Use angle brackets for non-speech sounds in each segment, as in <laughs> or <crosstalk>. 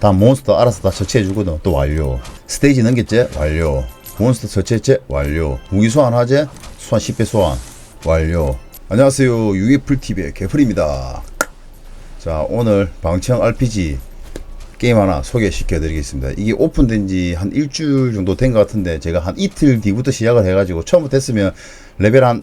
다 몬스터 알아서 다 처치해 주거든. 또 완료. 스테이지 넘겼지? 완료. 몬스터 처치했지? 완료. 무기 소환 하지? 소환 10배 소환. 완료. 안녕하세요. UFTV의 개풀입니다. 자, 오늘 방청 RPG 게임 하나 소개시켜 드리겠습니다. 이게 오픈된 지 한 일주일 정도 된 것 같은데 제가 한 이틀 뒤부터 시작을 해가지고 처음부터 했으면 레벨 한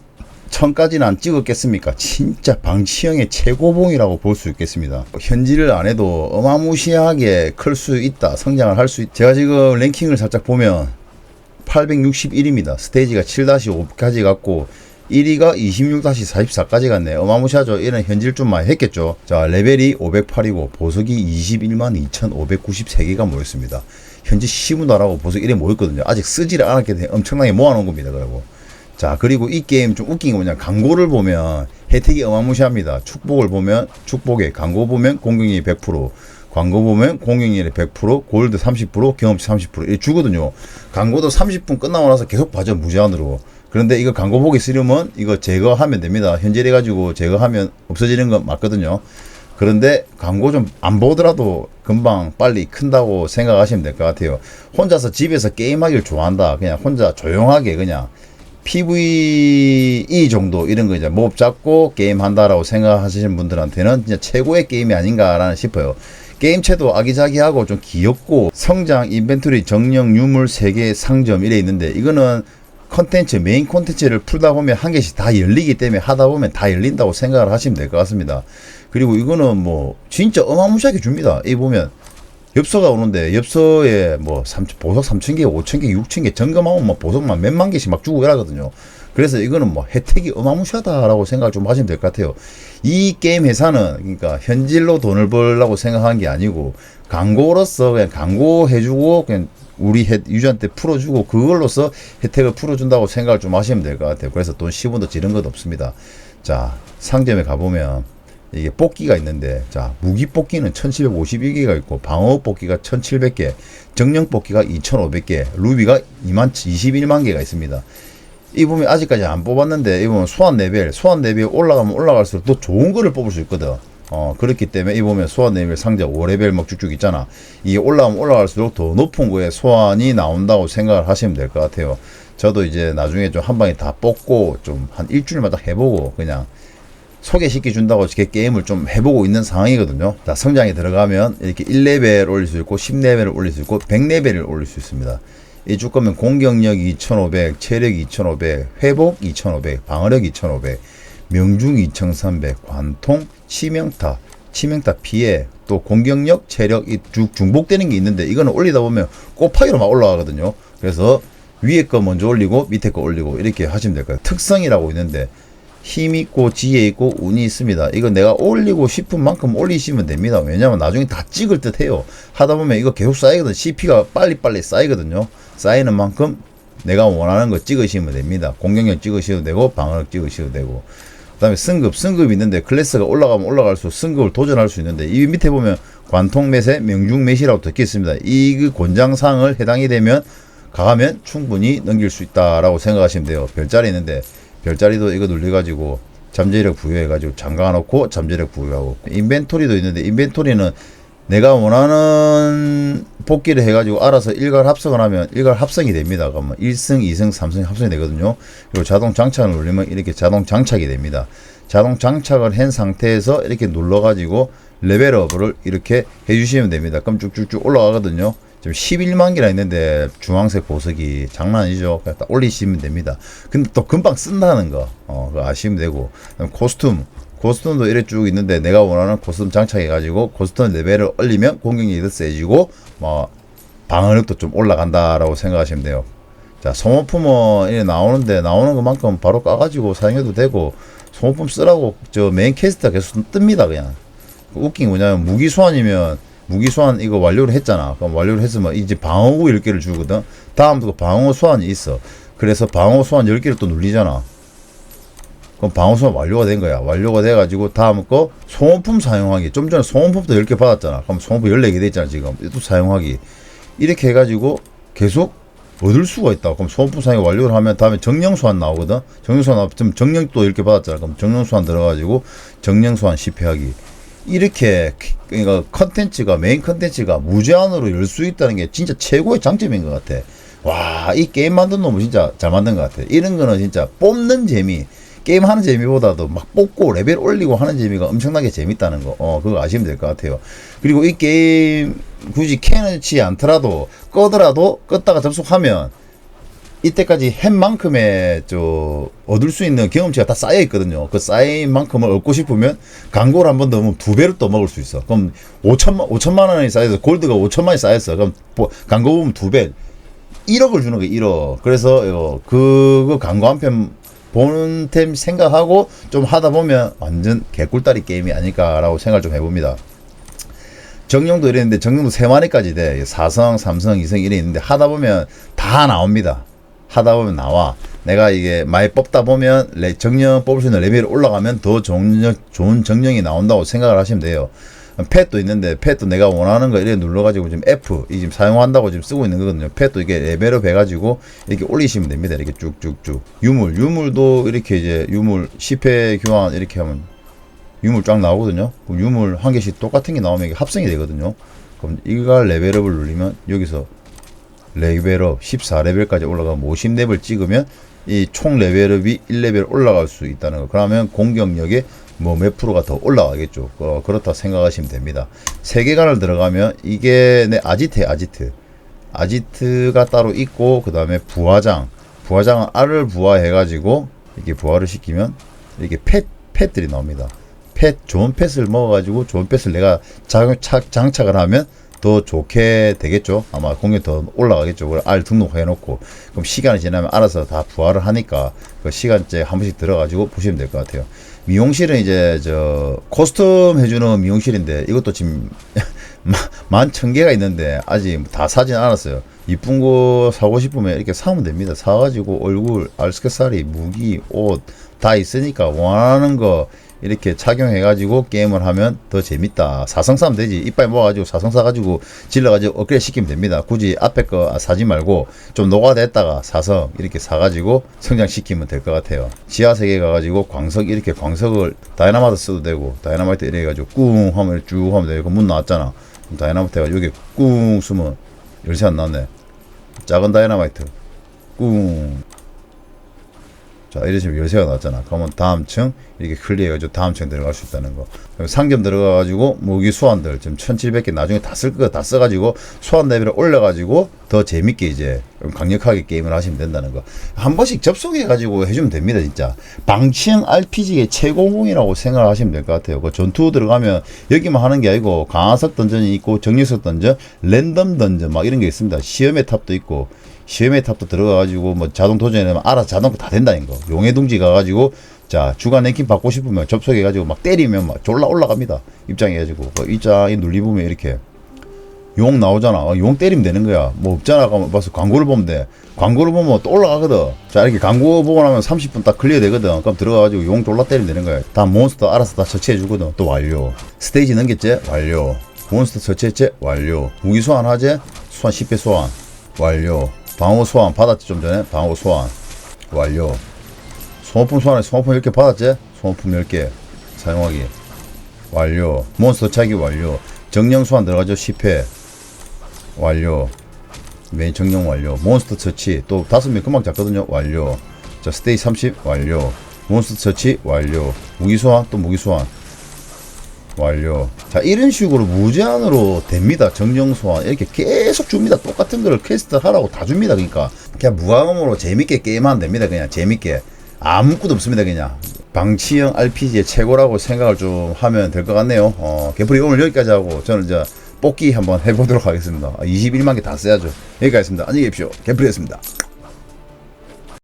1000까지는 안 찍었겠습니까? 진짜 방치형의 최고봉이라고 볼 수 있겠습니다. 현질을 안 해도 어마무시하게 클 수 있다, 성장을 할 수 있다. 제가 지금 랭킹을 살짝 보면 861입니다. 스테이지가 7-5까지 갔고 1위가 26-44까지 갔네. 어마무시하죠. 이런 현질 좀 많이 했겠죠. 자, 레벨이 508이고 보석이 21만 2,593개가 모였습니다. 현재 시무나라고 보석 1에 모였거든요. 아직 쓰지를 않았기 때문에 엄청나게 모아놓은 겁니다. 그리고 자, 그리고 이 게임 좀 웃긴 게 뭐냐. 광고를 보면 혜택이 어마무시합니다. 축복을 보면 축복에 광고 보면 공격력이 100%, 광고 보면 공격력이 100%, 골드 30%, 경험치 30% 이렇게 주거든요. 광고도 30분 끝나고 나서 계속 봐줘 무제한으로. 그런데 이거 광고 보기 싫으면 이거 제거하면 됩니다. 현질해 가지고 제거하면 없어지는 건 맞거든요. 그런데 광고 좀 안 보더라도 금방 빨리 큰다고 생각하시면 될 것 같아요. 혼자서 집에서 게임하기를 좋아한다. 그냥 혼자 조용하게 그냥 PVE 정도 이런 거 이제 몹 잡고 게임 한다라고 생각하시는 분들한테는 진짜 최고의 게임이 아닌가라는 싶어요. 게임체도 아기자기하고 좀 귀엽고 성장 인벤토리 정령 유물 세계 상점 이래 있는데 이거는 컨텐츠 메인 콘텐츠를 풀다 보면 한 개씩 다 열리기 때문에 하다 보면 다 열린다고 생각을 하시면 될 것 같습니다. 그리고 이거는 뭐 진짜 어마무시하게 줍니다. 이 보면 엽서가 오는데 엽서에 뭐 삼, 보석 3천 개, 5천 개, 6천 개 점검하면 뭐 보석만 몇만 개씩 막 주고 이러거든요. 그래서 이거는 뭐 혜택이 어마무시하다라고 생각을 좀 하시면 될 것 같아요. 이 게임 회사는 그러니까 현질로 돈을 벌려고 생각한 게 아니고 광고로서 그냥 광고 해주고 그냥 우리 해- 유저한테 풀어주고 그걸로서 혜택을 풀어준다고 생각을 좀 하시면 될 것 같아요. 그래서 돈 10원도 지른 것 없습니다. 자 상점에 가보면 이게 뽑기가 있는데 자 무기 뽑기는 1751개가 있고 방어 뽑기가 1700개 정령 뽑기가 2500개 루비가 2만 21만 개가 있습니다. 이 보면 아직까지 안 뽑았는데 이 보면 소환 레벨 소환 레벨 올라가면 올라갈수록 또 좋은 거를 뽑을 수 있거든. 어 그렇기 때문에 이 보면 소환 레벨 상자 5레벨 막 쭉쭉 있잖아. 이게 올라가면 올라갈수록 더 높은 거에 소환이 나온다고 생각을 하시면 될 것 같아요. 저도 이제 나중에 좀 한 방에 다 뽑고 좀 한 일주일마다 해보고 그냥 소개시켜 준다고 이렇게 게임을 좀 해보고 있는 상황이거든요. 자, 성장에 들어가면 이렇게 1레벨 올릴 수 있고 10레벨을 올릴 수 있고 100레벨을 올릴 수 있습니다. 이줄 거면 공격력 2500, 체력 2500, 회복 2500, 방어력 2500, 명중 2300, 관통, 치명타, 치명타 피해, 또 공격력, 체력 이 쭉 중복되는 게 있는데 이거는 올리다 보면 곱하기로 막 올라가거든요. 그래서 위에 거 먼저 올리고 밑에 거 올리고 이렇게 하시면 될 거예요. 특성이라고 있는데 힘 있고 지혜 있고 운이 있습니다. 이거 내가 올리고 싶은 만큼 올리시면 됩니다. 왜냐면 나중에 다 찍을 듯 해요. 하다 보면 이거 계속 쌓이거든. CP가 빨리빨리 쌓이거든요. 쌓이는 만큼 내가 원하는 거 찍으시면 됩니다. 공격력 찍으셔도 되고 방어력 찍으셔도 되고 그 다음에 승급, 승급 있는데 클래스가 올라가면 올라갈수록 승급을 도전할 수 있는데 이 밑에 보면 관통 매세, 명중 매시라고 적혀 있습니다. 이그 권장사항을 해당이 되면 가면 충분히 넘길 수 있다라고 생각하시면 돼요. 별자리 있는데 별자리도 이거 눌려가지고 잠재력 부여해가지고 잠가 놓고 잠재력 부여하고 인벤토리도 있는데 인벤토리는 내가 원하는 복귀를 해가지고 알아서 일괄 합성을 하면 일괄 합성이 됩니다. 그러면 1승, 2승, 3승 합성이 되거든요. 그리고 자동 장착을 누르면 이렇게 자동 장착이 됩니다. 자동 장착을 한 상태에서 이렇게 눌러가지고 레벨업을 이렇게 해주시면 됩니다. 그럼 쭉쭉쭉 올라가거든요. 지금 11만 개나 있는데 주황색 보석이 장난 아니죠. 그냥 딱 올리시면 됩니다. 근데 또 금방 쓴다는 거, 어, 그거 아시면 되고. 코스튬, 코스튬도 이래 쭉 있는데 내가 원하는 코스튬 장착해가지고 코스튬 레벨을 올리면 공격력이 더 세지고, 뭐, 방어력도 좀 올라간다라고 생각하시면 돼요. 자, 소모품은 나오는데 나오는 것만큼 바로 까가지고 사용해도 되고, 소모품 쓰라고 저 메인 캐스트가 계속 뜹니다, 그냥. 웃긴 게 뭐냐면 무기 소환이면 무기 소환 이거 완료를 했잖아. 그럼 완료를 했으면 이제 방어구 10개를 주거든. 다음부터 방어 소환이 있어. 그래서 방어 소환 10개를 또 눌리잖아. 그럼 방어 소환 완료가 된 거야. 완료가 돼가지고 다음 거 소모품 사용하기. 좀 전에 소모품도 10개 받았잖아. 그럼 소모품 14개 돼 있잖아, 지금. 또 사용하기. 이렇게 해가지고 계속 얻을 수가 있다. 그럼 소모품 사용 완료를 하면 다음에 정령 소환 나오거든. 정령 소환 나오면 정령 또 이렇게 받았잖아. 그럼 정령 소환 들어가지고 정령 소환 10회 하기. 이렇게 그러니까 컨텐츠가 메인 컨텐츠가 무제한으로 열 수 있다는 게 진짜 최고의 장점인 것 같아. 와, 이 게임 만든 놈은 진짜 잘 만든 것 같아. 이런 거는 진짜 뽑는 재미, 게임 하는 재미보다도 막 뽑고 레벨 올리고 하는 재미가 엄청나게 재밌다는 거. 어, 그거 아시면 될 것 같아요. 그리고 이 게임 굳이 캐놓지 않더라도 끄더라도 껐다가 접속하면 이때까지 한 만큼의 저 얻을 수 있는 경험치가 다 쌓여 있거든요. 그 쌓인 만큼을 얻고 싶으면 광고를 한 번더 넣으면 두 배로 또 먹을 수 있어. 그럼 5천만 5천만 원이 쌓여서 골드가 5천만 원이 쌓였어. 그럼 보- 광고 보면 두 배. 1억을 주는 거예요. 1억. 그래서 어, 그거 광고 한 편 보는 템 생각하고 좀 하다 보면 완전 개꿀다리 게임이 아닐까라고 생각을 좀 해봅니다. 정령도 이랬는데 정령도 세 마리까지 돼. 4성, 3성, 2성 이래 있는데 하다 보면 다 나옵니다. 하다 보면 나와. 내가 이게 많이 뽑다 보면 레- 정령 뽑을 수 있는 레벨이 올라가면 더 좋은, 좋은 정령이 나온다고 생각을 하시면 돼요. 팻도 있는데 팻도 내가 원하는 거 이렇게 눌러가지고 지금 F 이 지금 사용한다고 지금 쓰고 있는 거거든요. 팻도 이게 레벨업 해가지고 이렇게 올리시면 됩니다. 이렇게 쭉쭉쭉 유물 유물도 이렇게 이제 유물 10회 교환 이렇게 하면 유물 쫙 나오거든요. 그럼 유물 한 개씩 똑같은 게 나오면 이게 합성이 되거든요. 그럼 이걸 레벨업을 누르면 여기서 레벨업 14레벨까지 올라가면 50레벨 찍으면 이 총 레벨업이 1레벨 올라갈 수 있다는 거. 그러면 공격력에 뭐 몇 프로가 더 올라가겠죠. 어, 그렇다 생각하시면 됩니다. 세계관을 들어가면 이게 내 아지트 아지트. 아지트가 따로 있고 그 다음에 부화장. 부화장은 알을 부화해가지고 이렇게 부화를 시키면 이렇게 펫 펫들이 나옵니다. 펫 좋은 펫을 먹어가지고 좋은 펫을 내가 장착, 장착을 하면 더 좋게 되겠죠. 아마 공격이 더 올라가겠죠. 그걸 알 등록해 놓고 그럼 시간이 지나면 알아서 다 부활을 하니까 그 시간째 한 번씩 들어가지고 보시면 될 것 같아요. 미용실은 이제 저 코스튬 해주는 미용실인데 이것도 지금 <laughs> 만 천 개가 있는데 아직 다 사진 않았어요. 이쁜 거 사고 싶으면 이렇게 사면 됩니다. 사가지고 얼굴, 알스케살이, 무기, 옷 다 있으니까 원하는 거 이렇게 착용해가지고 게임을 하면 더 재밌다. 사성 사면 되지. 이빨 모아가지고 사성 사가지고 질러가지고 업그레이드 시키면 됩니다. 굳이 앞에 거 사지 말고 좀 노가다했다가 사성 이렇게 사가지고 성장시키면 될 것 같아요. 지하세계 가가지고 광석 이렇게 광석을 다이나마이트 써도 되고 다이나마이트 이래 해가지고 꿍 하면 쭉 하면 되고 문 나왔잖아. 그럼 다이나마이트 해가지고 여기 꿍 쓰면 열쇠 안 나왔네. 작은 다이나마이트 꿍 자, 이런 식으로 열쇠가 나왔잖아. 그러면 다음 층, 이렇게 클리어해가지고 다음 층 들어갈 수 있다는 거. 그리고 상점 들어가가지고, 무기 소환들, 지금 1700개 나중에 다 쓸 거다 써가지고, 소환 레벨을 올려가지고, 더 재밌게 이제, 좀 강력하게 게임을 하시면 된다는 거. 한 번씩 접속해가지고 해주면 됩니다, 진짜. 방치형 RPG의 최고봉이라고 생각을 하시면 될 것 같아요. 그 전투 들어가면, 여기만 하는 게 아니고, 강화석 던전이 있고, 정리석 던전, 랜덤 던전, 막 이런 게 있습니다. 시험의 탑도 있고, 시험의 탑도 들어가가지고 뭐 자동 도전하면 알아서 자동 다 된다는 거. 용의 둥지 가가지고 자 주간 랭킹 받고 싶으면 접속해가지고 막 때리면 막 졸라 올라갑니다. 입장해가지고 그 입장이 눌리보면 이렇게 용 나오잖아. 어, 용 때리면 되는 거야. 뭐 없잖아. 그러면 봐서 광고를 보면 돼. 광고를 보면 또 올라가거든. 자 이렇게 광고 보고 나면 30분 딱 클리어 되거든. 그럼 들어가가지고 용 졸라 때리면 되는 거야. 다 몬스터 알아서 다 처치해 주거든. 또 완료. 스테이지 넘겼지? 완료. 몬스터 처치했지? 완료. 무기 소환하지? 소환 10배 소환. 완료. 방어 소환 받았지 좀 전에? 방어 소환. 완료. 소모품 소환해 소모품 10개 받았지? 소모품 10개. 사용하기. 완료. 몬스터 차기 완료. 정령 소환 들어가죠? 10회. 완료. 메인 정령 완료. 몬스터 처치. 또 다섯 명 금방 잡거든요. 완료. 자, 스테이 30 완료. 몬스터 처치 완료. 무기 소환 또 무기 소환. 완료. 자, 이런 식으로 무제한으로 됩니다. 정령 소환. 이렇게 계속 줍니다. 똑같은 거를 퀘스트 하라고 다 줍니다. 그러니까. 그냥 무과금으로 재밌게 게임하면 됩니다. 그냥 재밌게. 아무것도 없습니다. 그냥. 방치형 RPG의 최고라고 생각을 좀 하면 될 것 같네요. 어, 개풀이 오늘 여기까지 하고 저는 이제 뽑기 한번 해보도록 하겠습니다. 21만 개 다 써야죠. 여기까지 했습니다. 안녕히 계십시오. 개풀이었습니다.